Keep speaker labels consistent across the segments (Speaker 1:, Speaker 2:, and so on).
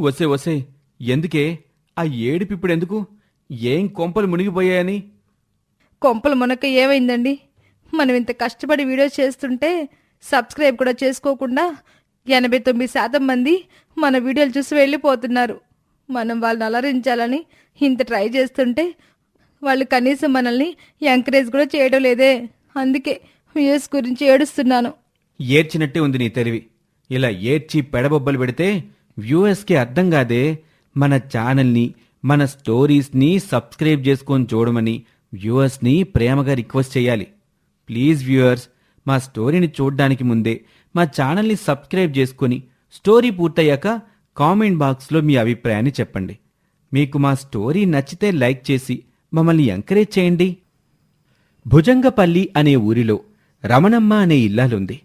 Speaker 1: వసే వసే. ఎందుకే? ఆ ఏడుపిప్పుడెందుకు ఏం కొంపలు మునిగిపోయాయని?
Speaker 2: కొంపలు మునక ఏమైందండి? మనం ఇంత కష్టపడి వీడియో చేస్తుంటే సబ్స్క్రైబ్ కూడా చేసుకోకుండా ఎనభై తొమ్మిది శాతం మంది మన వీడియోలు చూసి వెళ్ళిపోతున్నారు. మనం వాళ్ళని అలరించాలని ఇంత ట్రై చేస్తుంటే వాళ్ళు కనీసం మనల్ని ఎంకరేజ్ కూడా చేయడం లేదే. అందుకే వ్యూస్ గురించి ఏడుస్తున్నాను.
Speaker 1: ఏడ్చినట్టే ఉంది నీ తెలివి. ఇలా ఏడ్చి పెడబొబ్బలు పెడితే వ్యూఎస్కి అర్థం కాదే మన ఛానల్ని మన స్టోరీస్ని సబ్స్క్రైబ్ చేసుకొని చూడమని వ్యూవర్స్ని ప్రేమగా రిక్వెస్ట్ చేయాలి. ప్లీజ్ వ్యూవర్స్ మా స్టోరీని చూడడానికి ముందే మా ఛానల్ని సబ్స్క్రైబ్ చేసుకొని స్టోరీ పూర్తయ్యాక కామెంట్ బాక్స్లో మీ అభిప్రాయాన్ని చెప్పండి. మీకు మా స్టోరీ నచ్చితే లైక్ చేసి మమ్మల్ని ఎంకరేజ్ చేయండి. భుజంగపల్లి అనే ఊరిలో రమణమ్మ అనే ఇల్లాలుంది.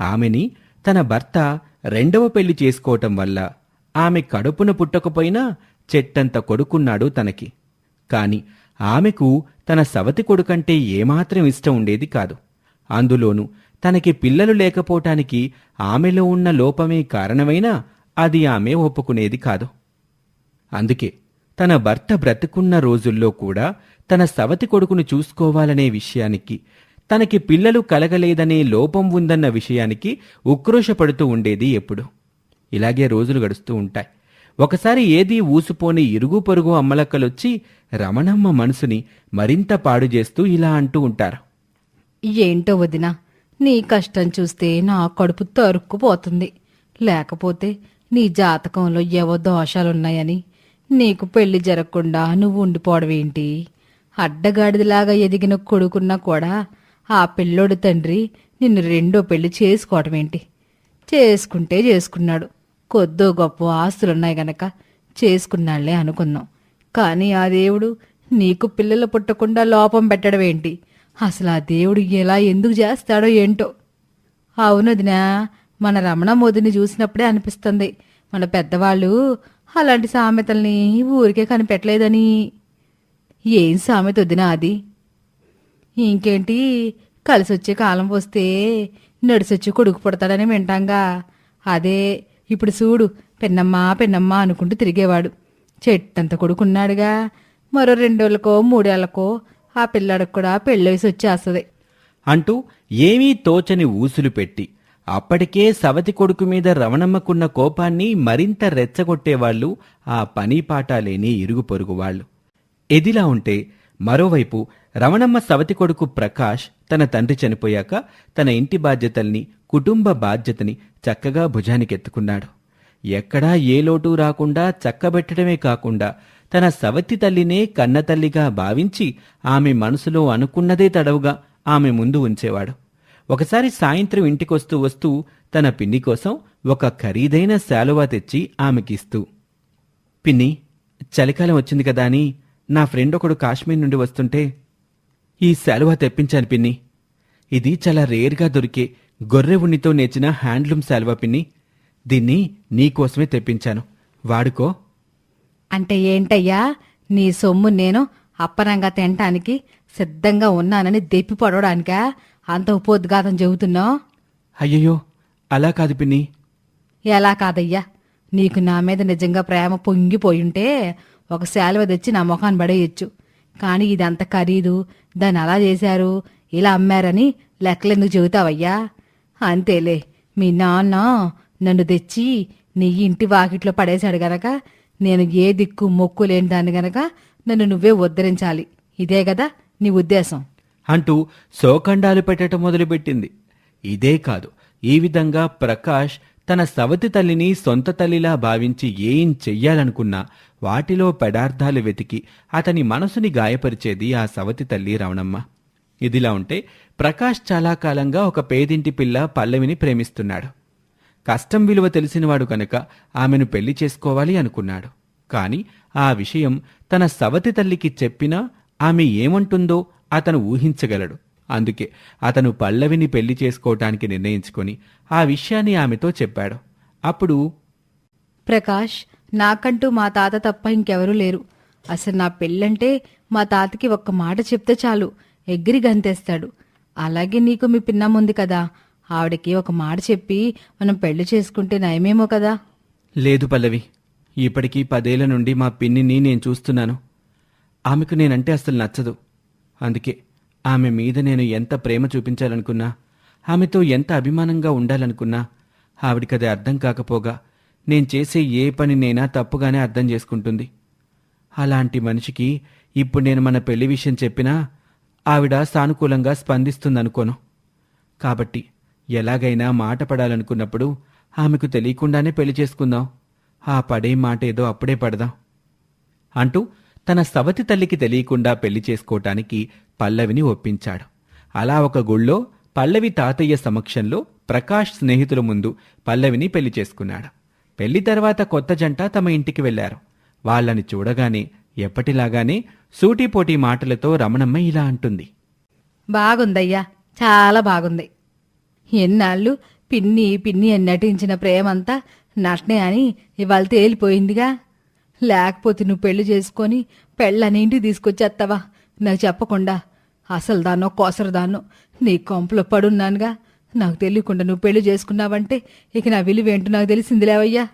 Speaker 1: ఆమెని తన భర్త రెండవ పెళ్ళి చేసుకోవటం వల్ల ఆమె కడుపున పుట్టకపోయినా చెట్టంత కొడుకున్నాడు తనకి. కాని ఆమెకు తన సవతి కొడుకంటే ఏమాత్రం ఇష్టం ఉండేది కాదు. అందులోనూ తనకి పిల్లలు లేకపోవటానికి ఆమెలో ఉన్న లోపమే కారణమైనా అది ఆమె ఒప్పుకునేది కాదు. అందుకే తన భర్త బ్రతుకున్న రోజుల్లో కూడా తన సవతి కొడుకును చూసుకోవాలనే విషయానికి తనకి పిల్లలు కలగలేదనే లోపం ఉందన్న విషయానికి ఉక్రోషపడుతూ ఉండేది ఎప్పుడు. ఇలాగే రోజులు గడుస్తూ ఉంటాయి. ఒకసారి ఏదీ ఊసుపోని ఇరుగు పొరుగు అమ్మలక్కలొచ్చి రమణమ్మ మనసుని మరింత పాడు చేస్తూ ఇలా అంటూ ఉంటారు.
Speaker 2: ఏంటో వదిన నీ కష్టం చూస్తే నా కడుపు తరుక్కుపోతుంది. లేకపోతే నీ జాతకంలో ఏవో దోషాలున్నాయని. నీకు పెళ్ళి జరగకుండా నువ్వు ఉండిపోవడమేంటి? అడ్డగాడిదిలాగా ఎదిగిన కొడుకున్నా కూడా ఆ పిల్లోడు తండ్రి నిన్ను రెండో పెళ్ళి చేసుకోవటమేంటి? చేసుకుంటే చేసుకున్నాడు. కొద్దో గొప్ప ఆస్తులున్నాయి గనక చేసుకున్నాళ్ళే అనుకున్నాం. కానీ ఆ దేవుడు నీకు పిల్లలు పుట్టకుండా లోపం పెట్టడమేంటి? అసలు ఆ దేవుడు ఎలా ఎందుకు చేస్తాడో ఏంటో? అవునదినా మన రమణ మోదిని చూసినప్పుడే అనిపిస్తుంది. మన పెద్దవాళ్ళు అలాంటి సామెతల్ని ఊరికే కనిపెట్టలేదని. ఏం సామెత వదినా అది? ఇంకేంటి? కలిసొచ్చే కాలం వస్తే నడిసొచ్చి కొడుకు పుడతాడని వింటాంగా. అదే ఇప్పుడు చూడు పెన్నమ్మా పెన్నమ్మా అనుకుంటూ తిరిగేవాడు. చెట్టంత కొడుకున్నాడుగా. మరో రెండేళ్ళకో మూడేళ్ళకో ఆ పిల్లాడికి కూడా పెళ్ళేసి వచ్చేస్తుంది.
Speaker 1: అంటూ ఏమీ తోచని ఊసులు పెట్టి అప్పటికే సవతి కొడుకు మీద రవణమ్మకున్న కోపాన్ని మరింత రెచ్చగొట్టేవాళ్ళు ఆ పని పాట లేని ఇరుగు పొరుగు వాళ్ళు. ఎదిలా ఉంటే మరోవైపు రమణమ్మ సవతి కొడుకు ప్రకాష్ తన తండ్రి చనిపోయాక తన ఇంటి బాధ్యతల్ని కుటుంబ బాధ్యతని చక్కగా భుజానికెత్తుకున్నాడు. ఎక్కడా ఏ లోటు రాకుండా చక్కబెట్టడమే కాకుండా తన సవతి తల్లినే కన్నతల్లిగా భావించి ఆమె మనసులో అనుకున్నదే తడవుగా ఆమె ముందు ఉంచేవాడు. ఒకసారి సాయంత్రం ఇంటికొస్తూ వస్తూ తన పిన్ని కోసం ఒక ఖరీదైన శాలువా తెచ్చి ఆమెకిస్తూ పిన్ని చలికాలం వచ్చింది కదా అని నా ఫ్రెండ్ ఒకడు కాశ్మీర్ నుండి వస్తుంటే ఈ శాలువా తెప్పించాను పిన్ని. ఇది చాలా రేర్గా దొరికే గొర్రె ఉన్నితో నేర్చిన హ్యాండ్లూమ్ శాలువా పిన్ని. దీన్ని నీకోసమే తెప్పించాను. వాడుకో.
Speaker 2: అంటే ఏంటయ్యా? నీ సొమ్ము నేను అప్పనంగా తినటానికి సిద్ధంగా ఉన్నానని దెప్పి పడవడానికా? అంత ఉపోద్ఘాతం చెబుతున్నావు?
Speaker 1: అయ్యయ్యో అలా కాదు పిన్ని.
Speaker 2: ఎలా కాదయ్యా? నీకు నా మీద నిజంగా ప్రేమ పొంగిపోయుంటే ఒక శాలువ తెచ్చి నా ముఖాన్ని పడేయచ్చు. కానీ ఇదంత ఖరీదు. దాన్ని అలా చేశారు. ఇలా అమ్మారని లెక్కలెందుకు చెబుతావయ్యా? అంతేలే. మీ నాన్న నన్ను తెచ్చి నీ ఇంటి వాకిట్లో పడేశాడు గనక నేను ఏ దిక్కు మొక్కు లేని దాన్ని గనక నన్ను నువ్వే ఉద్ధరించాలి. ఇదే కదా నీ ఉద్దేశం.
Speaker 1: అంటూ శోకండాలు పెట్టడం మొదలుపెట్టింది. ఇదే కాదు ఈ విధంగా ప్రకాష్ తన సవతి తల్లిని సొంత తల్లిలా భావించి ఏం చెయ్యాలనుకున్నా వాటిలో పెడార్థాలు వెతికి అతని మనసుని గాయపరిచేది ఆ సవతి తల్లి రవణమ్మ ఇదిలా ఉంటే ప్రకాష్ చాలా కాలంగా ఒక పేదింటి పిల్ల పల్లవిని ప్రేమిస్తున్నాడు. కష్టం విలువ తెలిసినవాడు కనుక ఆమెను పెళ్ళి చేసుకోవాలి అనుకున్నాడు. కాని ఆ విషయం తన సవతి తల్లికి చెప్పినా ఆమె ఏమంటుందో అతను ఊహించగలడు. అందుకే అతను పల్లవిని పెళ్ళి చేసుకోవటానికి నిర్ణయించుకొని ఆ విషయాన్ని ఆమెతో చెప్పాడు. అప్పుడు
Speaker 2: ప్రకాష్ నాకంటూ మా తాత తప్ప ఇంకెవరూ లేరు. అసలు నా పెళ్ళంటే మా తాతకి ఒక్క మాట చెప్తే చాలు. ఎగిరి గంతేస్తాడు. అలాగే నీకు మీ పిన్నమ్మ ఉంది కదా. ఆవిడకి ఒక మాట చెప్పి మనం పెళ్ళి చేసుకుంటే నయమేమో కదా.
Speaker 1: లేదు పల్లవి. ఇప్పటికీ పదేళ్ళ నుండి మా పిన్నిని నేను చూస్తున్నాను. ఆమెకు నేనంటే అసలు నచ్చదు. అందుకే ఆమె మీద నేను ఎంత ప్రేమ చూపించాలనుకున్నా ఆమెతో ఎంత అభిమానంగా ఉండాలనుకున్నా ఆవిడికది అర్థం కాకపోగా నేను చేసే ఏ పనినైనా తప్పుగానే అర్థం చేసుకుంటుంది. అలాంటి మనిషికి ఇప్పుడు నేను మన పెళ్ళి విషయం చెప్పినా ఆవిడ సానుకూలంగా స్పందిస్తుందనుకోను. కాబట్టి ఎలాగైనా మాట పడాలనుకున్నప్పుడు ఆమెకు తెలియకుండానే పెళ్ళి చేసుకుందాం. ఆ పడే మాట ఏదో అప్పుడే పడదాం. అంటూ తన సవతి తల్లికి తెలియకుండా పెళ్ళి చేసుకోవటానికి పల్లవిని ఒప్పించాడు. అలా ఒక గుళ్ళో పల్లవి తాతయ్య సమక్షంలో ప్రకాష్ స్నేహితుల ముందు పల్లవిని పెళ్ళి చేసుకున్నాడు. పెళ్ళి తర్వాత కొత్త జంట తమ ఇంటికి వెళ్ళారు. వాళ్ళని చూడగానే ఎప్పటిలాగానే సూటిపోటీ మాటలతో రమణమ్మ ఇలా అంటుంది.
Speaker 2: బాగుందయ్యా చాలా బాగుంది. ఎన్నాళ్ళు పిన్ని పిన్ని అని నటించిన ప్రేమంతా నటనే అని ఇవాళ తేలిపోయిందిగా. లేకపోతే నువ్వు పెళ్ళి చేసుకొని పెళ్ళని ఇంటికి తీసుకొచ్చేస్తావా నాకు చెప్పకుండా. అసలు దాన్నో కోసరు దాన్నో. నీ కొంపలో పడున్నానుగా. నాకు తెలియకుండా నువ్వు పెళ్ళి చేసుకున్నావంటే ఇక నా విలువేంటో నాకు తెలిసిందిలేవయ్యా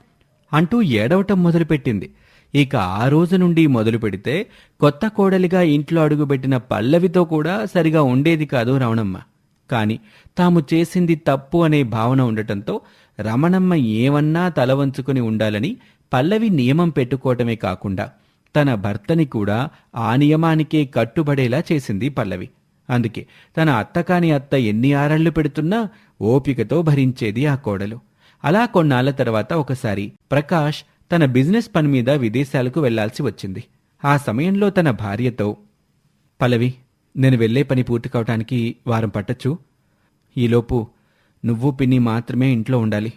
Speaker 1: అంటూ ఏడవటం మొదలుపెట్టింది. ఇక ఆ రోజు నుండి మొదలు పెడితే కొత్త కోడలిగా ఇంట్లో అడుగుపెట్టిన పల్లవితో కూడా సరిగా ఉండేది కాదు రమణమ్మ. కాని తాము చేసింది తప్పు అనే భావన ఉండటంతో రమణమ్మ ఏమన్నా తల వంచుకుని ఉండాలని పల్లవి నియమం పెట్టుకోవటమే కాకుండా తన భర్తని కూడా ఆ నియమానికే కట్టుబడేలా చేసింది పల్లవి. అందుకే తన అత్త కాని అత్త ఎన్ని ఆరళ్ళు పెడుతున్నా ఓపికతో భరించేది ఆ కోడలు. అలా కొన్నాళ్ళ తర్వాత ఒకసారి ప్రకాష్ తన బిజినెస్ పని మీద విదేశాలకు వెళ్ళాల్సి వచ్చింది. ఆ సమయంలో తన భార్యతో పల్లవి నేను వెళ్ళే పని పూర్తి కావటానికి వారం పట్టచ్చు? ఈలోపు నువ్వు పిన్ని మాత్రమే ఇంట్లో ఉండాలి.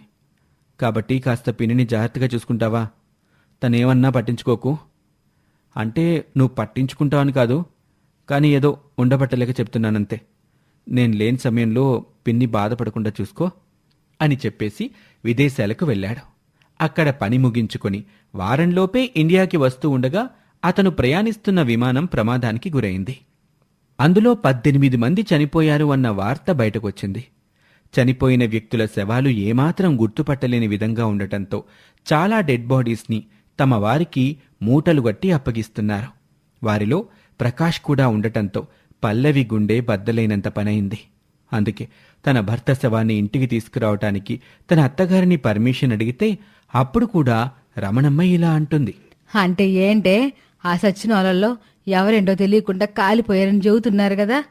Speaker 1: కాబట్టి కాస్త పిన్నిని జాగ్రత్తగా చూసుకుంటావా? తనేమన్నా పట్టించుకోకు? అంటే నువ్వు పట్టించుకుంటావని కాదు కానీ ఏదో ఉండబట్టలేక చెప్తున్నానంతే. నేను లేని సమయంలో పిన్ని బాధపడకుండా చూసుకో అని చెప్పేసి విదేశాలకు వెళ్ళాడు. అక్కడ పని ముగించుకొని వారంలోపే ఇండియాకి వస్తూ ఉండగా అతను ప్రయాణిస్తున్న విమానం ప్రమాదానికి గురైంది. అందులో పద్దెనిమిది మంది చనిపోయారు అన్న వార్త బయటకొచ్చింది. చనిపోయిన వ్యక్తుల శవాలు ఏమాత్రం గుర్తుపట్టలేని విధంగా ఉండటంతో చాలా డెడ్ బాడీస్ని తమ వారికి మూటలు గట్టి అప్పగిస్తున్నారు. వారిలో ప్రకాష్ కూడా ఉండటంతో పల్లవి గుండె బద్దలైనంత పనైంది. అందుకే తన భర్త శవాన్ని ఇంటికి తీసుకురావటానికి తన అత్తగారిని పర్మిషన్ అడిగితే అప్పుడు కూడా రమణమ్మ ఇలా అంటుంది.
Speaker 2: అంటే ఏంటే? ఆ సచ్చిన వాళ్ళల్లో ఎవరేంటో తెలియకుండా కాలిపోయారని చెబుతున్నారు కదా.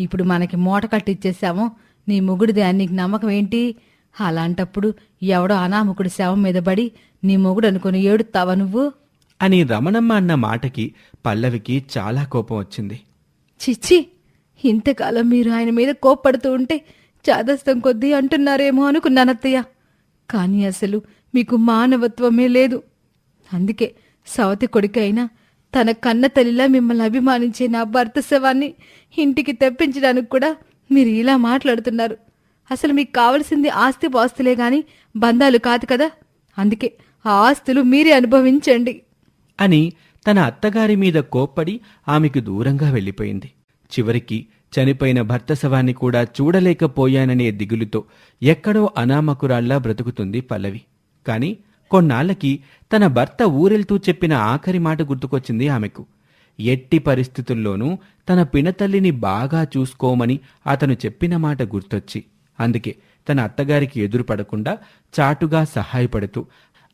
Speaker 2: ఇప్పుడు మనకి మూట కట్టిచ్చేసాము. నీ మొగుడిది అని నీకు నమ్మకం ఏంటి? అలాంటప్పుడు ఎవడో అనామకుడి శవం మీద పడి నీ మొగుడు అనుకుని ఏడుతావా నువ్వు?
Speaker 1: అని రమణమ్మ అన్న మాటకి పల్లవికి చాలా కోపం వచ్చింది.
Speaker 2: చిచ్చి ఇంతకాలం మీరు ఆయన మీద కోప్పడుతూ ఉంటే చాదస్తం కొద్దీ అంటున్నారేమో అనుకున్నానత్తయ్య. కానీ అసలు మీకు మానవత్వమే లేదు. అందుకే సవతి కొడుకైనా తన కన్న తల్లిలా మిమ్మల్ని అభిమానించే నా భర్త శవాన్ని ఇంటికి తెప్పించడానికి కూడా మీరు ఇలా మాట్లాడుతున్నారు. అసలు మీకు కావలసింది ఆస్తి పాస్తులే గాని బంధాలు కాదు కదా? అందుకే ఆ ఆస్తులు మీరే అనుభవించండి.
Speaker 1: అని తన అత్తగారి మీద కోప్పడి ఆమెకు దూరంగా వెళ్ళిపోయింది. చివరికి చనిపోయిన భర్త శవాన్ని కూడా చూడలేకపోయాననే దిగులుతో ఎక్కడో అనామకురాల్లా బ్రతుకుతుంది పల్లవి. కాని కొన్నాళ్ళకి తన భర్త ఊరెళ్తూ చెప్పిన ఆఖరి మాట గుర్తుకొచ్చింది ఆమెకు. ఎట్టి పరిస్థితుల్లోనూ తన పినతల్లిని బాగా చూసుకోమని అతను చెప్పిన మాట గుర్తొచ్చి అందుకే తన అత్తగారికి ఎదురుపడకుండా చాటుగా సహాయపడుతూ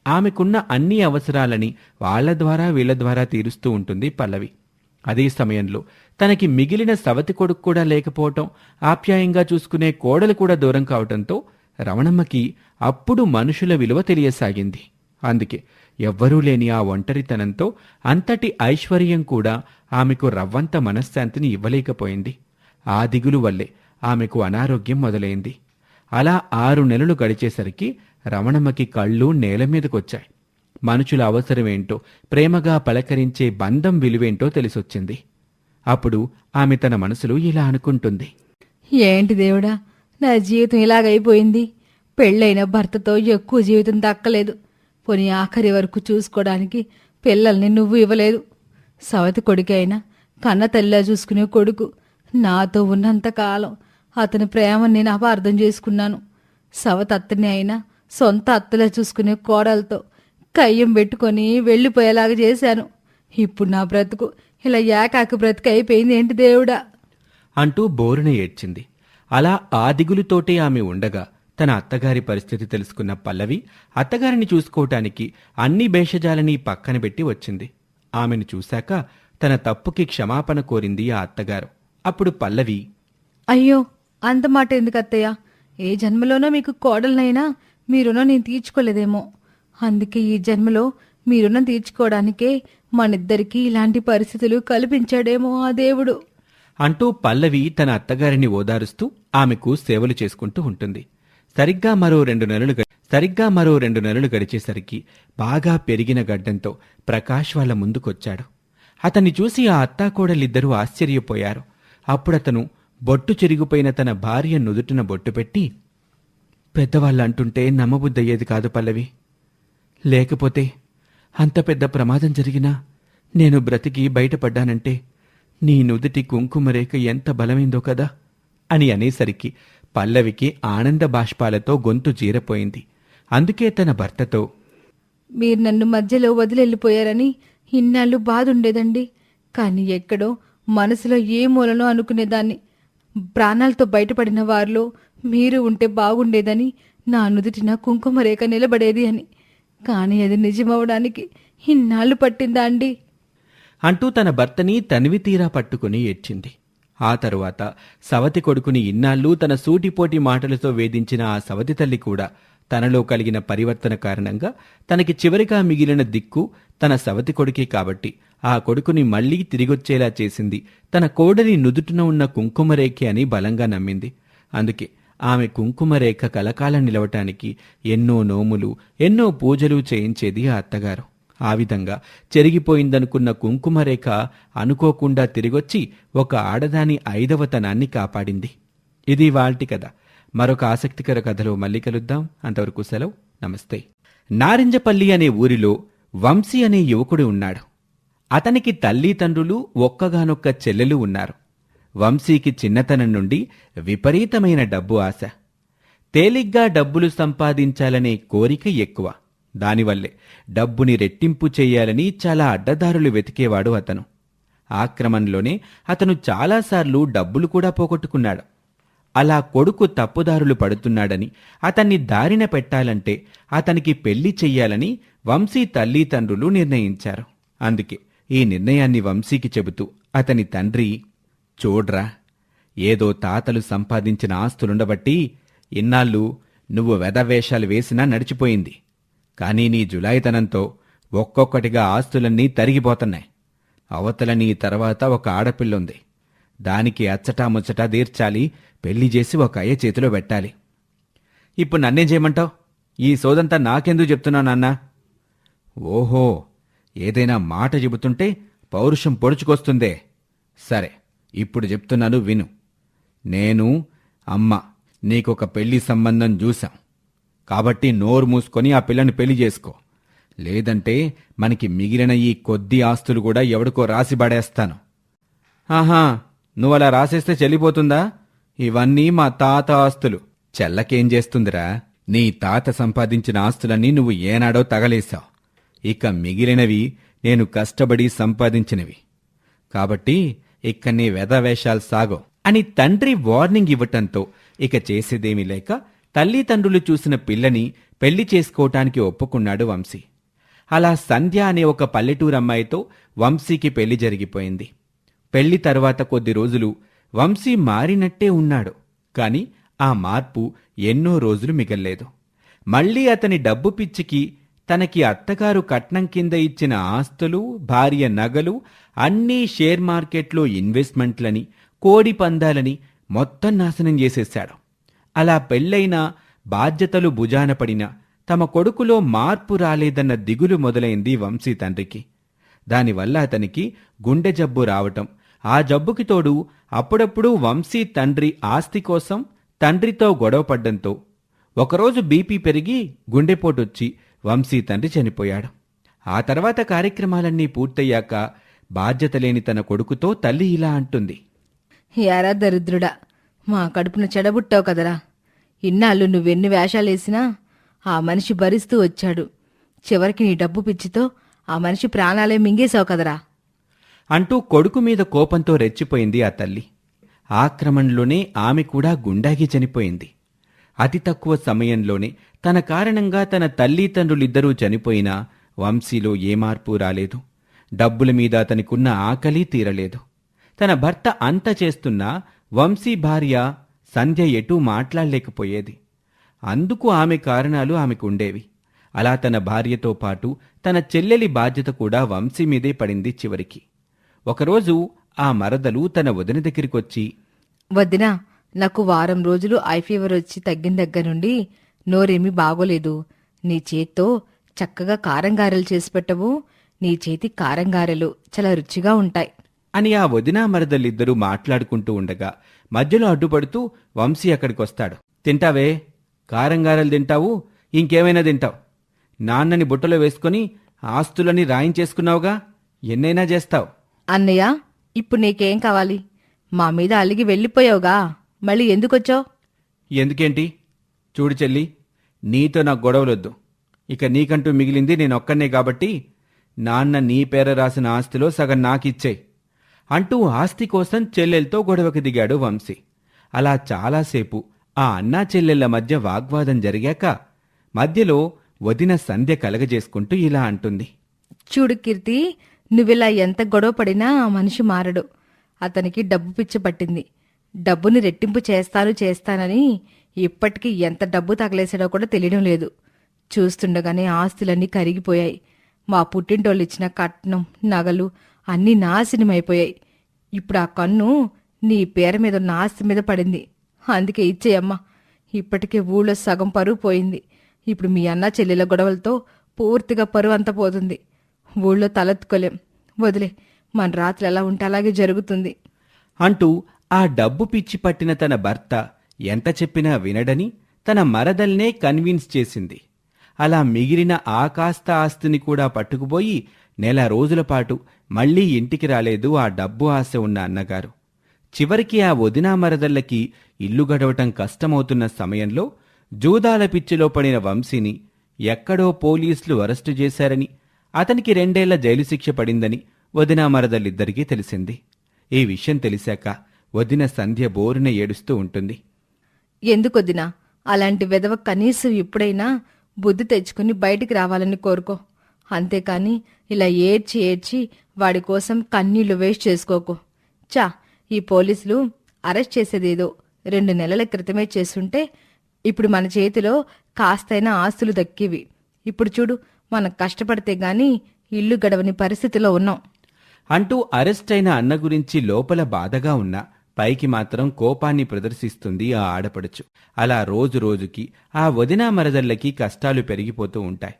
Speaker 1: ఆమెకున్న అన్ని అవసరాలని వాళ్ళ ద్వారా వీళ్ళ ద్వారా తీరుస్తూ ఉంటుంది పల్లవి. అదే సమయంలో తనకి మిగిలిన సవతి కొడుకు కూడా లేకపోవటం ఆప్యాయంగా చూసుకునే కోడలు కూడా దూరం కావటంతో రమణమ్మకి అప్పుడు మనుషుల విలువ తెలియసాగింది. అందుకే ఎవ్వరూ లేని ఆ ఒంటరితనంతో అంతటి ఐశ్వర్యం కూడా ఆమెకు రవ్వంత మనశ్శాంతిని ఇవ్వలేకపోయింది. ఆ దిగులు వల్లే ఆమెకు అనారోగ్యం మొదలైంది. అలా ఆరు నెలలు గడిచేసరికి రమణమ్మకి కళ్ళు నేల మీదకొచ్చాయి. మనుషుల అవసరమేంటో ప్రేమగా పలకరించే బంధం విలువేంటో తెలిసొచ్చింది. అప్పుడు ఆమె తన మనసులో ఇలా అనుకుంటుంది.
Speaker 2: ఏంటి దేవుడా నా జీవితం ఇలాగైపోయింది. పెళ్ళైన భర్తతో ఎక్కువ జీవితం దక్కలేదు. పోనీ ఆఖరి వరకు చూసుకోవడానికి పిల్లల్ని నువ్వు ఇవ్వలేదు. సవతి కొడుకైనా కన్న తల్లిలా చూసుకునే కొడుకు నాతో ఉన్నంత కాలం అతని ప్రేమని నేను అపార్థం చేసుకున్నాను. సవతి అత్తని అయినా సొంత అత్తలా చూసుకునే కోడలతో కయ్యం పెట్టుకొని వెళ్ళిపోయేలాగా చేశాను. ఇప్పుడు నా బ్రతుకు ఇలా ఏకాకి బ్రతుకు అయిపోయింది ఏంటి దేవుడా?
Speaker 1: అంటూ బోరున ఏడ్చింది. అలా ఆ దిగులుతోటే ఆమె ఉండగా తన అత్తగారి పరిస్థితి తెలుసుకున్న పల్లవి అత్తగారిని చూసుకోవటానికి అన్ని భేషజాలని పక్కన పెట్టి వచ్చింది. ఆమెను చూశాక తన తప్పుకి క్షమాపణ కోరింది ఆ అత్తగారు. అప్పుడు పల్లవి
Speaker 2: అయ్యో అంత మాట ఎందుకు అత్తయ్య ఏ జన్మలోనో మీకు కోడలనైనా మీ రుణం నేను తీర్చుకోలేదేమో. అందుకే ఈ జన్మలో మీ రుణం తీర్చుకోవడానికే మనిద్దరికీ ఇలాంటి పరిస్థితులు కల్పించాడేమో ఆ దేవుడు.
Speaker 1: అంటూ పల్లవి తన అత్తగారిని ఓదారుస్తూ ఆమెకు సేవలు చేసుకుంటూ ఉంటుంది. సరిగ్గా మరో రెండు నెలలు సరిగ్గా మరో రెండు నెలలు గడిచేసరికి బాగా పెరిగిన గడ్డంతో ప్రకాష్ వాళ్ళ ముందుకొచ్చాడు. అతన్ని చూసి ఆ అత్తాకోడలిద్దరూ ఆశ్చర్యపోయారు. అప్పుడతను బొట్టు చెరిగిపోయిన తన భార్య నుదుటిన బొట్టు పెట్టి పెద్దవాళ్ళు అంటుంటే నమ్మబుద్దయ్యేది కాదు పల్లవి. లేకపోతే అంత పెద్ద ప్రమాదం జరిగినా నేను బ్రతికి బయటపడ్డానంటే నీ నుదుటి కుంకుమరేఖ ఎంత బలమైందో కదా అని అనేసరికి పల్లవికి ఆనంద బాష్పాలతో గొంతు జీరపోయింది అందుకే తన భర్తతో
Speaker 2: మీరు నన్ను మధ్యలో వదిలెళ్ళిపోయారని ఇన్నాళ్ళు బాధ ఉండేదండి కానీ ఎక్కడో మనసులో ఏ మూలనో అనుకునేదాన్ని. ప్రాణాలతో బయటపడిన వారిలో మీరు ఉంటే బాగుండేదని నా నుదుటిన కుంకుమ రేఖ నిలబడేది అని. కానీ అది నిజమవడానికి ఇన్నాళ్ళు పట్టిందా అండి?
Speaker 1: అంటూ తన భర్తని తనివి తీరా పట్టుకుని ఏడ్చింది. ఆ తరువాత సవతి కొడుకుని ఇన్నాళ్ళు తన సూటిపోటి మాటలతో వేధించిన ఆ సవతి తల్లి కూడా తనలో కలిగిన పరివర్తన కారణంగా తనకి చివరిగా మిగిలిన దిక్కు తన సవతి కొడుకే కాబట్టి ఆ కొడుకుని మళ్ళీ తిరిగొచ్చేలా చేసింది తన కోడలి నుదుటిన ఉన్న కుంకుమరేఖ అని బలంగా నమ్మింది. అందుకే ఆమె కుంకుమరేఖ కలకాలం నిలవటానికి ఎన్నో నోములు ఎన్నో పూజలు చేయించేది ఆ అత్తగారు. ఆ విధంగా చెరిగిపోయిందనుకున్న కుంకుమరేఖ అనుకోకుండా తిరిగొచ్చి ఒక ఆడదాని ఐదవతనాన్ని కాపాడింది. ఇది వాల్టి కథ. మరొక ఆసక్తికర కథలో మళ్ళీ కలుద్దాం. అంతవరకు సెలవు. నమస్తే. నారింజపల్లి అనే ఊరిలో వంశీ అనే యువకుడు ఉన్నాడు. అతనికి తల్లి తండ్రులు ఒక్కగానొక్క చెల్లెలు ఉన్నారు. వంశీకి చిన్నతనం నుండి విపరీతమైన డబ్బు ఆశ. తేలిగ్గా డబ్బులు సంపాదించాలనే కోరిక ఎక్కువ. దానివల్లే డబ్బుని రెట్టింపు చేయాలని చాలా అడ్డదారులు వెతికేవాడు అతను. ఆ క్రమంలోనే అతను చాలాసార్లు డబ్బులు కూడా పోగొట్టుకున్నాడు. అలా కొడుకు తప్పుదారులు పడుతున్నాడని అతన్ని దారిన పెట్టాలంటే అతనికి పెళ్ళి చెయ్యాలని వంశీ తల్లి తండ్రులు నిర్ణయించారు. అందుకే ఈ నిర్ణయాన్ని వంశీకి చెబుతూ అతని తండ్రి చూడ్రా ఏదో తాతలు సంపాదించిన ఆస్తులుండబట్టి ఇన్నాళ్ళు నువ్వు వెధవేషాలు వేసినా నడిచిపోయింది. కానీ నీ జులాయితనంతో ఒక్కొక్కటిగా ఆస్తులన్నీ తరిగిపోతున్నాయి. అవతల నీ తర్వాత ఒక ఆడపిల్లుంది. దానికి అచ్చటా ముచ్చటా తీర్చాలి పెళ్ళి చేసి ఒక అయ్య చేతిలో పెట్టాలి. ఇప్పుడు నన్నేం చేయమంటావు? ఈ సోదంతా నాకెందుకు చెప్తున్నావు నాన్న? ఓహో ఏదైనా మాట చెబుతుంటే పౌరుషం పొడుచుకొస్తుందే. సరే ఇప్పుడు చెప్తున్నాను విను. నేను అమ్మ నీకొక పెళ్ళి సంబంధం చూశాం. కాబట్టి నోరు మూసుకొని ఆ పిల్లని పెళ్ళి చేసుకో. లేదంటే మనకి మిగిలిన ఈ కొద్ది ఆస్తులు కూడా ఎవడికో రాసి పడేస్తాను. ఆహా నువ్వు అలా రాసేస్తే చెల్లిపోతుందా? ఇవన్నీ మా తాత ఆస్తులు. చెల్లకేం చేస్తుందిరా? నీ తాత సంపాదించిన ఆస్తులన్నీ నువ్వు ఏనాడో తగలేశావు. ఇక మిగిలినవి నేను కష్టపడి సంపాదించినవి. కాబట్టి ఇక నీ వెధవేషాలు సాగో అని తండ్రి వార్నింగ్ ఇవ్వటంతో ఇక చేసేదేమీ లేక తల్లిదండ్రులు చూసిన పిల్లని పెళ్ళి చేసుకోవటానికి ఒప్పుకున్నాడు వంశీ. అలా సంధ్య అనే ఒక పల్లెటూరు అమ్మాయితో వంశీకి పెళ్ళి జరిగిపోయింది. పెళ్ళి తర్వాత కొద్ది రోజులు వంశీ మారినట్టే ఉన్నాడు. కాని ఆ మార్పు ఎన్నో రోజులు మిగల్లేదు. మళ్ళీ అతని డబ్బు పిచ్చికి తనకి అత్తగారు కట్నం కింద ఇచ్చిన ఆస్తులు భార్య నగలు అన్నీ షేర్ మార్కెట్లో ఇన్వెస్ట్మెంట్లని కోడి పందాలని మొత్తం నాశనం చేసేశాడు. అలా పెళ్ళైన బాధ్యతలు భుజాన పడిన తమ కొడుకులో మార్పు రాలేదన్న దిగులు మొదలైంది వంశీ తండ్రికి. దానివల్ల అతనికి గుండె జబ్బు రావటం. ఆ జబ్బుకి తోడు అప్పుడప్పుడు వంశీ తండ్రి ఆస్తి కోసం తండ్రితో గొడవపడ్డంతో ఒకరోజు బీపీ పెరిగి గుండెపోటొచ్చి వంశీ తండ్రి చనిపోయాడు. ఆ తర్వాత కార్యక్రమాలన్నీ పూర్తయ్యాక బాధ్యత లేని తన కొడుకుతో తల్లి ఇలా అంటుంది.
Speaker 2: యారా దరిద్రుడా మా కడుపున చెడబుట్టావు కదరా. ఇన్నాళ్ళు నువ్వెన్ని వేషాలేసినా ఆ మనిషి భరిస్తూ వచ్చాడు. చివరికి నీ డబ్బు పిచ్చితో ఆ మనిషి ప్రాణాలే మింగేశావు కదరా.
Speaker 1: అంటూ కొడుకు మీద కోపంతో రెచ్చిపోయింది ఆ తల్లి. ఆక్రమణలోనే ఆమె కూడా గుండాగి చనిపోయింది. అతి తక్కువ సమయంలోనే తన కారణంగా తన తల్లిదండ్రులిద్దరూ చనిపోయినా వంశీలో ఏ మార్పు రాలేదు. డబ్బుల మీద అతనికున్న ఆకలి తీరలేదు. తన భర్త అంత చేస్తున్నా వంశీ భార్య సంధ్య ఎటూ మాట్లాడలేకపోయేది. అందుకు ఆమె కారణాలు ఆమెకుండేవి అలా తన భార్యతో పాటు తన చెల్లెలి బాధ్యత కూడా వంశీ మీదే పడింది చివరికి. ఒకరోజు ఆ మరదలు తన వదిన దగ్గరికొచ్చి
Speaker 2: వదినా నాకు వారం రోజులు ఐ ఫీవర్ వచ్చి తగ్గిన దగ్గర నుండి నోరేమీ బాగోలేదు. నీ చేత్తో చక్కగా కారంగారెలు చేసి పెట్టవు. నీ చేతి కారంగారెలు చాలా రుచిగా ఉంటాయి.
Speaker 1: అని ఆ వదిన మరదలిద్దరూ మాట్లాడుకుంటూ ఉండగా మధ్యలో అడ్డుపడుతూ వంశీ అక్కడికొస్తాడు. తింటావే? కారంగారలు తింటావు? ఇంకేమైనా తింటావు? నాన్నని బుట్టలో వేసుకొని ఆస్తులని రాయించేసుకున్నావుగా? ఎన్నైనా చేస్తావు.
Speaker 2: అన్నయ్య ఇప్పుడు నీకేం కావాలి? మా మీద అలిగి వెళ్ళిపోయావుగా. మళ్ళీ ఎందుకొచ్చావు?
Speaker 1: ఎందుకేంటి? చూడు చెల్లి నీతో నాకు గొడవలొద్దు. ఇక నీకంటూ మిగిలింది నేను ఒక్కనే కాబట్టి నాన్న నీ పేర రాసిన ఆస్తిలో సగం నాకిచ్చేయి. అంటూ ఆస్తి కోసం చెల్లెలతో గొడవకి దిగాడు వంశీ. అలా చాలాసేపు ఆ అన్నా చెల్లెళ్ళ మధ్య వాగ్వాదం జరిగాక మధ్యలో వదిన సంధ్య కలగజేసుకుంటూ ఇలా అంటుంది.
Speaker 2: చూడు కీర్తి నువ్విలా ఎంత గొడవ పడినా ఆ మనిషి మారడు. అతనికి డబ్బు పిచ్చి పట్టింది. డబ్బుని రెట్టింపు చేస్తాను చేస్తానని ఇప్పటికీ ఎంత డబ్బు తగలేసాడో కూడా తెలియడం లేదు. చూస్తుండగానే ఆస్తులన్నీ కరిగిపోయాయి. మా పుట్టింటోళ్ళు ఇచ్చిన కట్నం నగలు అన్నీ నాశనమైపోయాయి. ఇప్పుడు ఆ కన్ను నీ పేర మీద ఉన్న ఆస్తి మీద పడింది. అందుకే ఇచ్చేయమ్మా. ఇప్పటికే ఊళ్ళో సగం పరువు పోయింది. ఇప్పుడు మీ అన్న చెల్లెల గొడవలతో పూర్తిగా పరువు అంతా పోతుంది. ఊళ్ళో తలెత్తుకోలేం. వదిలే మన రాత్రి ఎలా ఉంటే అలాగే జరుగుతుంది.
Speaker 1: అంటూ ఆ డబ్బు పిచ్చి పట్టిన తన భర్త ఎంత చెప్పినా వినడని తన మరదల్నే కన్విన్స్ చేసింది. అలా మిగిలిన ఆకాస్త ఆస్తిని కూడా పట్టుకుపోయి నెల రోజుల పాటు మళ్ళీ ఇంటికి రాలేదు ఆ డబ్బు ఆశ ఉన్న అన్నగారు. చివరికి ఆ వదినా మరదళ్ళకి ఇల్లు గడవటం కష్టమవుతున్న సమయంలో జూదాల పిచ్చిలో పడిన వంశీని ఎక్కడో పోలీసులు అరెస్టు చేశారని అతనికి రెండేళ్ళ జైలు శిక్ష పడిందని వదినా మరదలిద్దరికీ తెలిసింది. ఈ విషయం తెలిసాక వదిన సంధ్య బోరున ఏడుస్తూ ఉంటుంది.
Speaker 2: ఎందుకొద్దినా అలాంటి వెధవ కనీసం ఇప్పుడైనా బుద్ధి తెచ్చుకుని బయటికి రావాలని కోరుకో. అంతేకాని ఇలా ఏడ్చి ఏడ్చి వాడి కోసం కన్నీళ్ళు వేస్ట్ చేసుకోకు. చా ఈ పోలీసులు అరెస్ట్ చేసేదేదో రెండు నెలల క్రితమే చేస్తుంటే ఇప్పుడు మన చేతిలో కాస్తైనా ఆస్తులు దక్కేవి. ఇప్పుడు చూడు మనం కష్టపడితే గాని ఇల్లు గడవని పరిస్థితిలో ఉన్నాం.
Speaker 1: అంటూ అరెస్ట్ అయిన అన్న గురించి లోపల బాధగా ఉన్నా పైకి మాత్రం కోపాన్ని ప్రదర్శిస్తుంది ఆ ఆడపడుచు. అలా రోజు రోజుకి ఆ వదినా మరదళ్ళకి కష్టాలు పెరిగిపోతూ ఉంటాయి.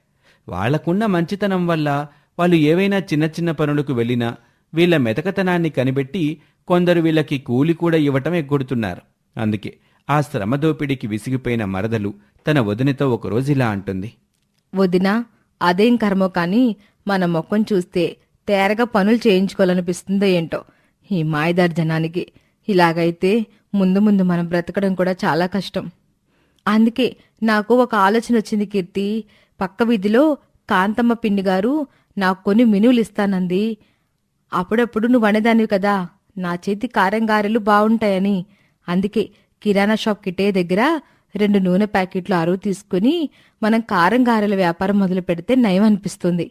Speaker 1: వాళ్ళకున్న మంచితనం వల్ల వాళ్ళు ఏవైనా చిన్న చిన్న పనులకు వెళ్ళినా వీళ్ళ మెతకతనాన్ని కనిపెట్టి కొందరు వీళ్ళకి కూలి కూడా ఇవ్వటం ఎగ్గొడుతున్నారు అందుకే ఆ శ్రమ దోపిడీకి విసిగిపోయిన మరదలు తన వదినతో ఒకరోజు ఇలా అంటుంది.
Speaker 2: వదినా అదేం కర్మో కాని మన మొక్కం చూస్తే తేరగా పనులు చేయించుకోవాలనిపిస్తుందో ఏంటో. ఈ మాయదారి జనానికి ఇలాగైతే ముందు ముందు మనం బ్రతకడం కూడా చాలా కష్టం. అందుకే నాకు ఒక ఆలోచన వచ్చింది కీర్తి. పక్క వీధిలో కాంతమ్మ పిన్నిగారు నాకు కొన్ని మినువులు ఇస్తానంది. అప్పుడప్పుడు నువ్వు అనేదానివి కదా నా చేతి కారం గారెలు బాగుంటాయని అందుకే కిరాణా షాప్ కిటే దగ్గర రెండు నూనె ప్యాకెట్లు అరువు తీసుకుని మనం కారం గారెల వ్యాపారం మొదలు పెడితే నయం అనిపిస్తుంది.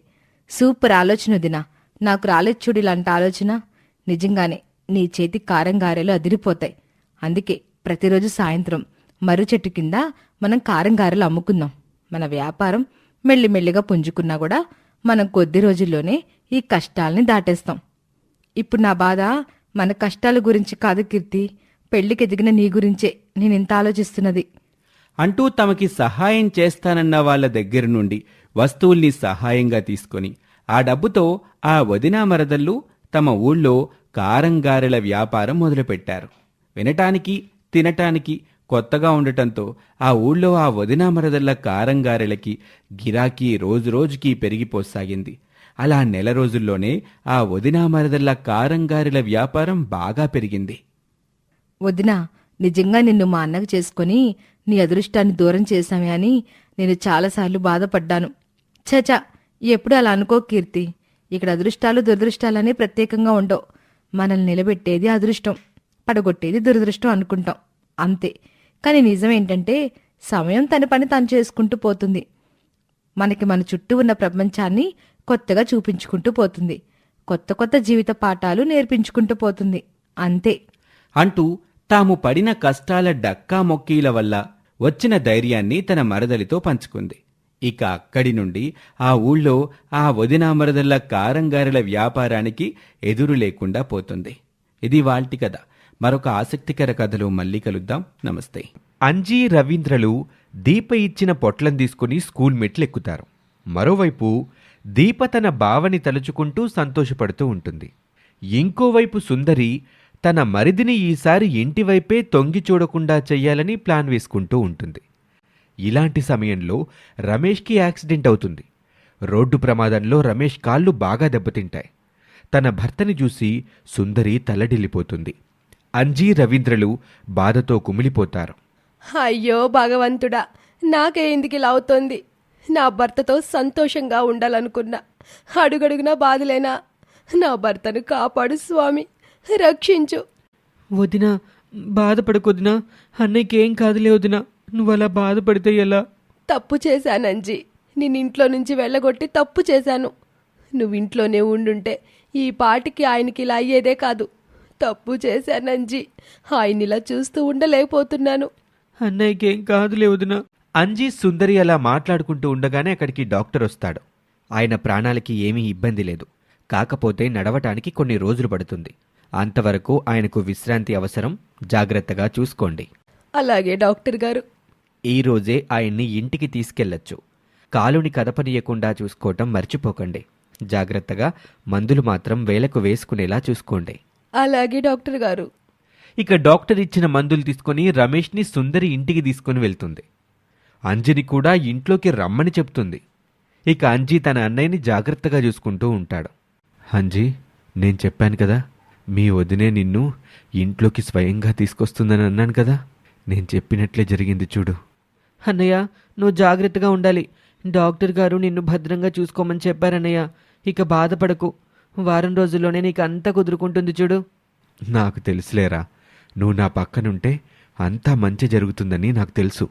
Speaker 2: సూపర్ ఆలోచన వదిన నాకు రాలేదు చూడు ఇలాంటి ఆలోచన. నిజంగానే నీ చేతి కారం గారెలు అదిరిపోతాయి. అందుకే ప్రతిరోజు సాయంత్రం మర్రి చెట్టు కింద మనం కారం గారెలు అమ్ముకుందాం. మన వ్యాపారం మెల్లిమెల్లిగా పుంజుకున్నా కూడా మనం కొద్ది రోజుల్లోనే ఈ కష్టాల్ని దాటేస్తాం. ఇప్పుడు నా బాధ మన కష్టాల గురించి కాదు కీర్తి. పెళ్ళికి ఎదిగిన నీ గురించే నేను ఇంత ఆలోచిస్తున్నది.
Speaker 1: అంటూ తమకి సహాయం చేస్తానన్న వాళ్ళ దగ్గర నుండి వస్తువుల్ని సహాయంగా తీసుకొని ఆ డబ్బుతో ఆ వదినా మరదళ్ళు తమ ఊళ్ళో కారంగారెల వ్యాపారం మొదలుపెట్టారు. వినటానికి తినటానికి కొత్తగా ఉండటంతో ఆ ఊళ్ళో ఆ వదినా మరదళ్ళ కారంగారెలకి గిరాకీ రోజురోజుకి పెరిగిపోసాగింది. అలా నెల రోజుల్లోనే ఆ వదినా మరదళ్ళ కారంగారెల వ్యాపారం బాగా పెరిగింది.
Speaker 2: వదినా నిజంగా నిన్ను మా అన్నకు చేసుకుని నీ అదృష్టాన్ని దూరం చేశామే అని నేను చాలాసార్లు బాధపడ్డాను. చచా ఎప్పుడు అలా అనుకో కీర్తి. ఇక్కడ అదృష్టాలు దురదృష్టాలనే ప్రత్యేకంగా ఉండవు. మనల్ని నిలబెట్టేది అదృష్టం పడగొట్టేది దురదృష్టం అనుకుంటాం. అంతే. కానీ నిజం ఏంటంటే సమయం తన పని తను చేసుకుంటూ పోతుంది. మనకి మన చుట్టూ ఉన్న ప్రపంచాన్ని కొత్తగా చూపించుకుంటూ పోతుంది. కొత్త కొత్త జీవిత పాఠాలు నేర్పించుకుంటూ పోతుంది. అంతే.
Speaker 1: అంటూ తాము పడిన కష్టాల డక్కా మొక్కీల వల్ల వచ్చిన ధైర్యాన్ని తన మరదలితో పంచుకుంది. ఇక అక్కడి నుండి ఆ ఊళ్ళో ఆ వదినా మరదళ్ళ కారంగారెల వ్యాపారానికి ఎదురు లేకుండా పోతుంది. ఇది వాల్టి కథ. మరొక ఆసక్తికర కథలో మళ్ళీ కలుద్దాం. నమస్తే.
Speaker 3: అంజీ రవీంద్రలు దీప ఇచ్చిన పొట్లం తీసుకుని స్కూల్ మెట్లు ఎక్కుతారు మరోవైపు దీప తన బావని తలుచుకుంటూ సంతోషపడుతూ ఉంటుంది. ఇంకోవైపు సుందరి తన మరిదిని ఈసారి ఇంటివైపే తొంగి చూడకుండా చెయ్యాలని ప్లాన్ వేసుకుంటూ ఉంటుంది. ఇలాంటి సమయంలో రమేష్కి యాక్సిడెంట్ అవుతుంది. రోడ్డు ప్రమాదంలో రమేష్ కాళ్ళు బాగా దెబ్బతింటాయి. తన భర్తని చూసి సుందరి తలడిల్లిపోతుంది. అంజీ రవీంద్రలు బాధతో కుమిలిపోతారు.
Speaker 4: అయ్యో భగవంతుడా నాకే ఎందుకు ఇలా అవుతోంది. నా భర్తతో సంతోషంగా ఉండాలనుకున్నా. అడుగడుగునా బాధలేనా? నా భర్తను కాపాడు స్వామి రక్షించు.
Speaker 3: వదినా బాధపడకొదినా అన్నయ్యకి ఏం కాదులే వదినా నువ్వు అలా బాధపడితే ఎలా?
Speaker 4: తప్పు చేశానంజీ నేను ఇంట్లో నుంచి వెళ్ళగొట్టి తప్పు చేశాను. నువ్వు ఇంట్లోనే ఉండుంటే ఈ పాటికి ఆయనకి ఇలా అయ్యేదే కాదు. తప్పు చేశానంజీ. ఆయన ఇలా చూస్తూ ఉండలేకపోతున్నాను.
Speaker 3: అన్నయ్యకి కాదులే వదినా. అంజీ సుందరి అలా మాట్లాడుకుంటూ ఉండగానే అక్కడికి డాక్టర్ వస్తాడు. ఆయన ప్రాణాలకి ఏమీ ఇబ్బంది లేదు. కాకపోతే నడవటానికి కొన్ని రోజులు పడుతుంది. అంతవరకు ఆయనకు విశ్రాంతి అవసరం. జాగ్రత్తగా చూసుకోండి.
Speaker 4: అలాగే డాక్టర్ గారు.
Speaker 3: ఈ రోజే ఆయన్ని ఇంటికి తీసుకెళ్ళొచ్చు. కాలుని కదపనీయకుండా చూసుకోవటం మర్చిపోకండి. జాగ్రత్తగా మందులు మాత్రం వేలకు వేసుకునేలా చూసుకోండి.
Speaker 4: అలాగే డాక్టర్ గారు.
Speaker 3: ఇక డాక్టర్ ఇచ్చిన మందులు తీసుకొని రమేష్ని సుందరి ఇంటికి తీసుకుని వెళ్తుంది. అంజని కూడా ఇంట్లోకి రమ్మని చెప్తుంది. ఇక అంజీ తన అన్నయ్యని జాగ్రత్తగా చూసుకుంటూ ఉంటాడు. అంజీ నేను చెప్పాను కదా మీ వదినే నిన్ను ఇంట్లోకి స్వయంగా తీసుకొస్తుందని అన్నాను కదా నేను చెప్పినట్లే జరిగింది చూడు. అన్నయ్య నువ్వు జాగ్రత్తగా ఉండాలి. డాక్టర్ గారు నిన్ను భద్రంగా చూసుకోమని చెప్పారన్నయ్య. ఇక బాధపడకు. వారం రోజుల్లోనే నీకు అంతా కుదురుకుంటుంది చూడు. నాకు తెలుసులేరా. నువ్వు నా పక్కనుంటే అంతా మంచి జరుగుతుందని నాకు తెలుసు.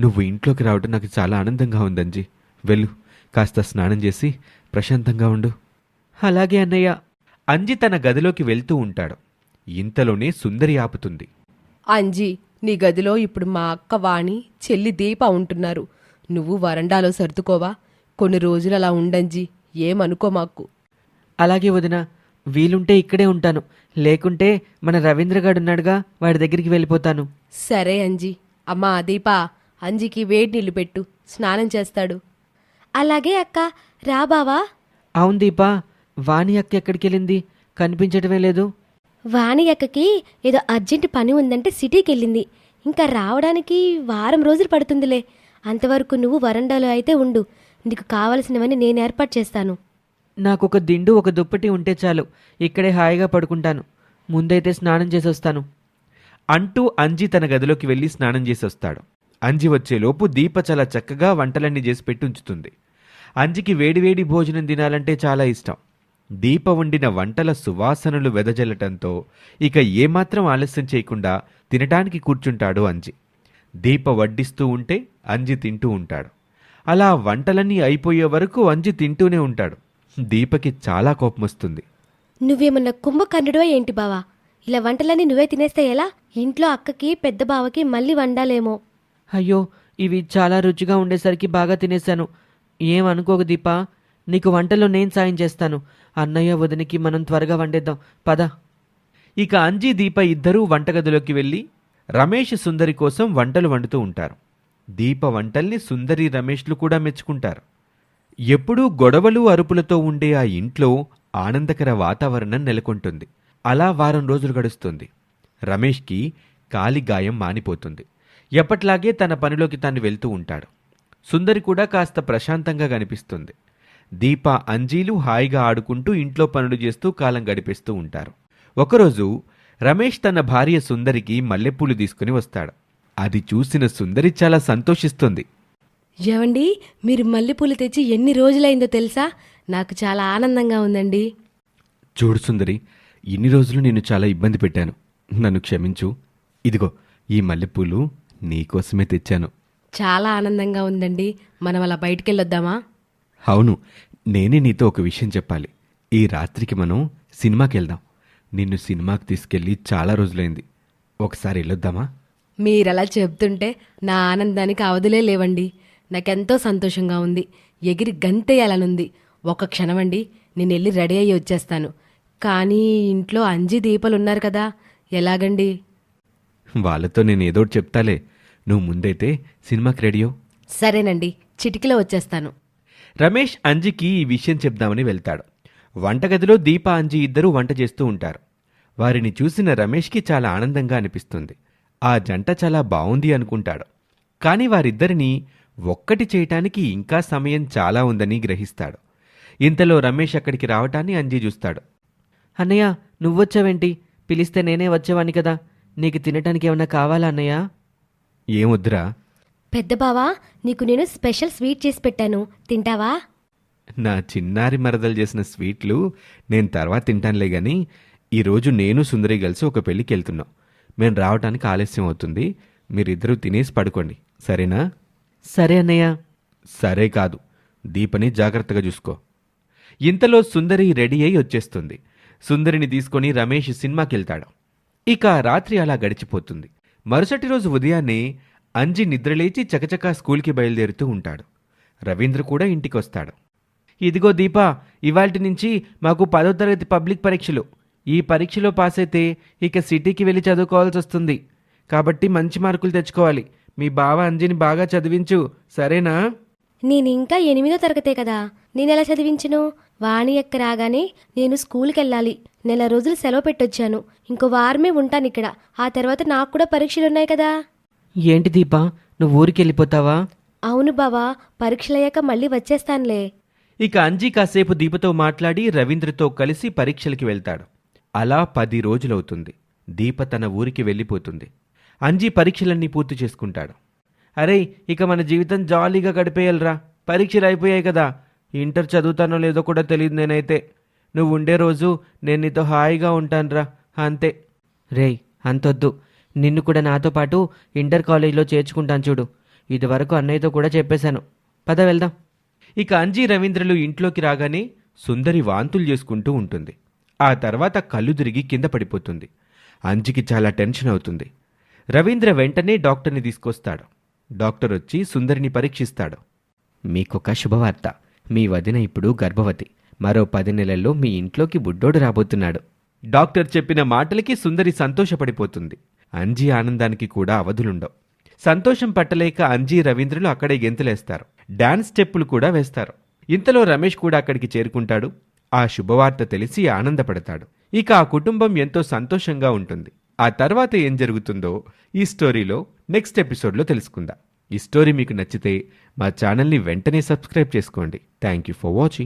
Speaker 3: నువ్వు ఇంట్లోకి రావడం నాకు చాలా ఆనందంగా ఉందంజీ. వెళ్ళు కాస్త స్నానం చేసి ప్రశాంతంగా ఉండు. అలాగే అన్నయ్య. అంజి తన గదిలోకి వెళ్తూ ఉంటాడు. ఇంతలోనే సుందరి ఆపుతుంది.
Speaker 4: అంజీ నీ గదిలో ఇప్పుడు మా అక్క వాణి చెల్లి దీప ఉంటున్నారు. నువ్వు వరండాలో సర్దుకోవా? కొన్ని రోజులు అలా ఉండంజీ. ఏమనుకో మాకు.
Speaker 3: అలాగే వదిన వీలుంటే ఇక్కడే ఉంటాను. లేకుంటే మన రవీంద్రగాడు ఉన్నాడుగా వాడి దగ్గరికి వెళ్ళిపోతాను.
Speaker 4: సరే అంజీ. అమ్మా దీప అంజీకి వేడి నీళ్ళు పెట్టు. స్నానం చేస్తాడు.
Speaker 5: అలాగే అక్క రా బావా.
Speaker 3: అవును దీపా వాణి అక్క ఎక్కడికి వెళ్ళింది కనిపించటమే లేదు.
Speaker 5: వాణి అక్కకి ఏదో అర్జెంట్ పని ఉందంటే సిటీకి వెళ్ళింది ఇంకా రావడానికి వారం రోజులు పడుతుందిలే. అంతవరకు నువ్వు వరండాలో అయితే ఉండు. నీకు కావలసినవన్నీ నేను ఏర్పాటు చేస్తాను.
Speaker 3: నాకు ఒక దిండు ఒక దుప్పటి ఉంటే చాలు. ఇక్కడే హాయిగా పడుకుంటాను. ముందైతే స్నానం చేసి వస్తాను అంటూ అంజి తన గదిలోకి వెళ్ళి స్నానం చేసి వస్తాడు అంజి వచ్చేలోపు దీప చాలా చక్కగా వంటలన్నీ చేసి పెట్టి ఉంచుతుంది అంజికి వేడివేడి భోజనం తినాలంటే చాలా ఇష్టం. దీప వండిన వంటల సువాసనలు వెదజల్లటంతో ఇక ఏమాత్రం ఆలస్యం చేయకుండా తినటానికి కూర్చుంటాడు అంజి. దీప వడ్డిస్తూ ఉంటే అంజి తింటూ ఉంటాడు. అలా వంటలన్నీ అయిపోయే వరకు అంజి తింటూనే ఉంటాడు. దీపకి చాలా కోపం వస్తుంది
Speaker 5: నువ్వేమన్నా కుంభకర్ణుడో ఏంటి బావా? ఇలా వంటలన్నీ నువ్వే తినేస్తే ఎలా? ఇంట్లో అక్కకి పెద్ద బావకి మళ్ళీ వండాలేమో.
Speaker 3: అయ్యో ఇవి చాలా రుచిగా ఉండేసరికి బాగా తినేశాను. ఏం అనుకోకు దీపా? నీకు వంటలో నేను సాయం చేస్తాను. అన్నయ్య వదినికి మనం త్వరగా వండేద్దాం. పద. ఇక అంజీ దీప ఇద్దరూ వంటగదిలోకి వెళ్ళి రమేష్ సుందరి కోసం వంటలు వండుతూ ఉంటారు. దీప వంటల్ని సుందరి రమేష్లు కూడా మెచ్చుకుంటారు. ఎప్పుడూ గొడవలు అరుపులతో ఉండే ఆ ఇంట్లో ఆనందకర వాతావరణం నెలకొంటుంది. అలా వారం రోజులు గడుస్తుంది. రమేష్కి కాలి గాయం మానిపోతుంది. ఎప్పట్లాగే తన పనిలోకి తాను వెళ్తూ ఉంటాడు. సుందరి కూడా కాస్త ప్రశాంతంగా కనిపిస్తుంది. దీప అంజీలు హాయిగా ఆడుకుంటూ ఇంట్లో పనులు చేస్తూ కాలం గడిపేస్తూ ఉంటారు. ఒకరోజు రమేష్ తన భార్య సుందరికి మల్లెపూలు తీసుకుని వస్తాడు. అది చూసిన సుందరి చాలా సంతోషిస్తుంది.
Speaker 5: ఏమండి మీరు మల్లెపూలు తెచ్చి ఎన్ని రోజులైందో తెలుసా? నాకు చాలా ఆనందంగా ఉందండి.
Speaker 3: చూడు సుందరి ఇన్ని రోజులు నిన్ను చాలా ఇబ్బంది పెట్టాను. నన్ను క్షమించు. ఇదిగో ఈ మల్లెపూలు నీకోసమే తెచ్చాను.
Speaker 5: చాలా ఆనందంగా ఉందండి. మనం అలా బయటికి వెళ్ళొద్దామా
Speaker 3: అవును నేనే నీతో ఒక విషయం చెప్పాలి. ఈ రాత్రికి మనం సినిమాకి వెళ్దాం నిన్ను సినిమాకి తీసుకెళ్ళి చాలా రోజులైంది. ఒకసారి వెళ్ళొద్దామా
Speaker 5: మీరలా చెప్తుంటే నా ఆనందానికి అవధులే లేవండి. నాకెంతో సంతోషంగా ఉంది. ఎగిరి గంతేయాలనుంది. ఒక క్షణమండి నేను వెళ్ళి రెడీ అయ్యి వచ్చేస్తాను. కానీ ఇంట్లో అంజి దీపాలు ఉన్నారు కదా ఎలాగండి?
Speaker 3: వాళ్ళతో నేను ఏదో చెప్తాలే. నువ్వు ముందైతే సినిమాకి రెడీయో
Speaker 5: సరేనండి చిటికలో వచ్చేస్తాను.
Speaker 3: రమేష్ అంజికి ఈ విషయం చెప్దామని వెళ్తాడు. వంటగదిలో దీప అంజి ఇద్దరూ వంట చేస్తూ ఉంటారు. వారిని చూసిన రమేష్కి చాలా ఆనందంగా అనిపిస్తుంది. ఆ జంట చాలా బావుంది అనుకుంటాడు. కానీ వారిద్దరిని ఒక్కటి చేయటానికి ఇంకా సమయం చాలా ఉందని గ్రహిస్తాడు. ఇంతలో రమేష్ అక్కడికి రావటాన్ని అంజి చూస్తాడు.
Speaker 6: అన్నయ్య నువ్వొచ్చావేంటి? పిలిస్తే నేనే వచ్చేవాణ్ణి కదా. నీకు తినటానికి ఏమన్నా కావాలా అన్నయ్య?
Speaker 3: ఏమొద్దురా
Speaker 5: పెద్ద బావా నీకు నేను స్పెషల్ స్వీట్ చేసి పెట్టాను. తింటావా?
Speaker 3: నా చిన్నారి మరదలు చేసిన స్వీట్లు నేను తర్వాత తింటానులే గాని ఈరోజు నేను సుందరి కలిసి ఒక పెళ్ళికి వెళ్తున్నాం మేము రావటానికి ఆలస్యం అవుతుంది. మీరిద్దరూ తినేసి పడుకోండి. సరేనా?
Speaker 6: సరే అన్నయ్య.
Speaker 3: సరే కాదు. దీపని జాగ్రత్తగా చూసుకో. ఇంతలో సుందరి రెడీ అయి వచ్చేస్తుంది. సుందరిని తీసుకొని రమేష్ సినిమాకి వెళ్తాడు ఇక రాత్రి అలా గడిచిపోతుంది. మరుసటి రోజు ఉదయాన్నే అంజి నిద్రలేచి చకచకా స్కూల్కి బయలుదేరుతూ ఉంటాడు. రవీంద్ర కూడా ఇంటికి వస్తాడు
Speaker 6: ఇదిగో దీపా ఇవాల్టి నుంచి మాకు పదో తరగతి పబ్లిక్ పరీక్షలు. ఈ పరీక్షలో పాస్ అయితే ఇక సిటీకి వెళ్ళి చదువుకోవాల్సి వస్తుంది కాబట్టి మంచి మార్కులు తెచ్చుకోవాలి. మీ బావ అంజిని బాగా చదివించు. సరేనా?
Speaker 5: నేను ఇంకా ఎనిమిదో తరగతే కదా. నేను ఎలా చదివించను? వాణి ఎక్క రాగానే నేను స్కూల్కి వెళ్ళాలి నెల రోజులు సెలవు పెట్టొచ్చాను. ఇంకో వారమే ఉంటాను ఇక్కడ. ఆ తర్వాత నాకు కూడా పరీక్షలు ఉన్నాయి కదా.
Speaker 6: ఏంటి దీపా? నువ్వు ఊరికి వెళ్ళిపోతావా
Speaker 5: అవును బావా పరీక్షలయ్యాక మళ్ళీ వచ్చేస్తానులే.
Speaker 3: ఇక అంజి కాసేపు దీపతో మాట్లాడి రవీంద్రతో కలిసి పరీక్షలకి వెళ్తాడు. అలా పది రోజులవుతుంది. దీప తన ఊరికి వెళ్ళిపోతుంది. అంజి పరీక్షలన్నీ పూర్తి చేసుకుంటాడు.
Speaker 6: అరే ఇక మన జీవితం జాలీగా గడిపేయాలిరా. పరీక్షలు అయిపోయాయి కదా. ఇంటర్ చదువుతానో లేదో కూడా తెలియదు నేనైతే. నువ్వు ఉండే రోజు నేను నీతో హాయిగా ఉంటానురా. అంతే. రేయ్ అంతొద్దు. నిన్ను కూడా నాతో పాటు ఇంటర్ కాలేజీలో చేర్చుకుంటాను చూడు. ఇదివరకు అన్నయ్యతో కూడా చెప్పేశాను. పద వెళ్దాం.
Speaker 3: ఇక అంజి రవీంద్రలు ఇంట్లోకి రాగానే సుందరి వాంతులు చేసుకుంటూ ఉంటుంది. ఆ తర్వాత కళ్ళు తిరిగి కింద పడిపోతుంది. అంజికి చాలా టెన్షన్ అవుతుంది. రవీంద్ర వెంటనే డాక్టర్ని తీసుకొస్తాడు. డాక్టర్ వచ్చి సుందరిని పరీక్షిస్తాడు.
Speaker 6: మీకొక శుభవార్త. మీ వదిన ఇప్పుడు గర్భవతి. మరో పది నెలల్లో మీ ఇంట్లోకి బుడ్డోడు రాబోతున్నాడు.
Speaker 3: డాక్టర్ చెప్పిన మాటలకి సుందరి సంతోషపడిపోతుంది. అంజీ ఆనందానికి కూడా అవధులుండవు. సంతోషం పట్టలేక అంజీ రవీంద్రులు అక్కడే గెంతులేస్తారు. డాన్స్ స్టెప్పులు కూడా వేస్తారు. ఇంతలో రమేష్ కూడా అక్కడికి చేరుకుంటాడు. ఆ శుభవార్త తెలిసి ఆనందపడతాడు. ఇక ఆ కుటుంబం ఎంతో సంతోషంగా ఉంటుంది. ఆ తర్వాత ఏం జరుగుతుందో ఈ స్టోరీలో నెక్స్ట్ ఎపిసోడ్లో తెలుసుకుందాం. ఈ స్టోరీ మీకు నచ్చితే మా ఛానల్ని వెంటనే సబ్స్క్రైబ్ చేసుకోండి. Thank you for watching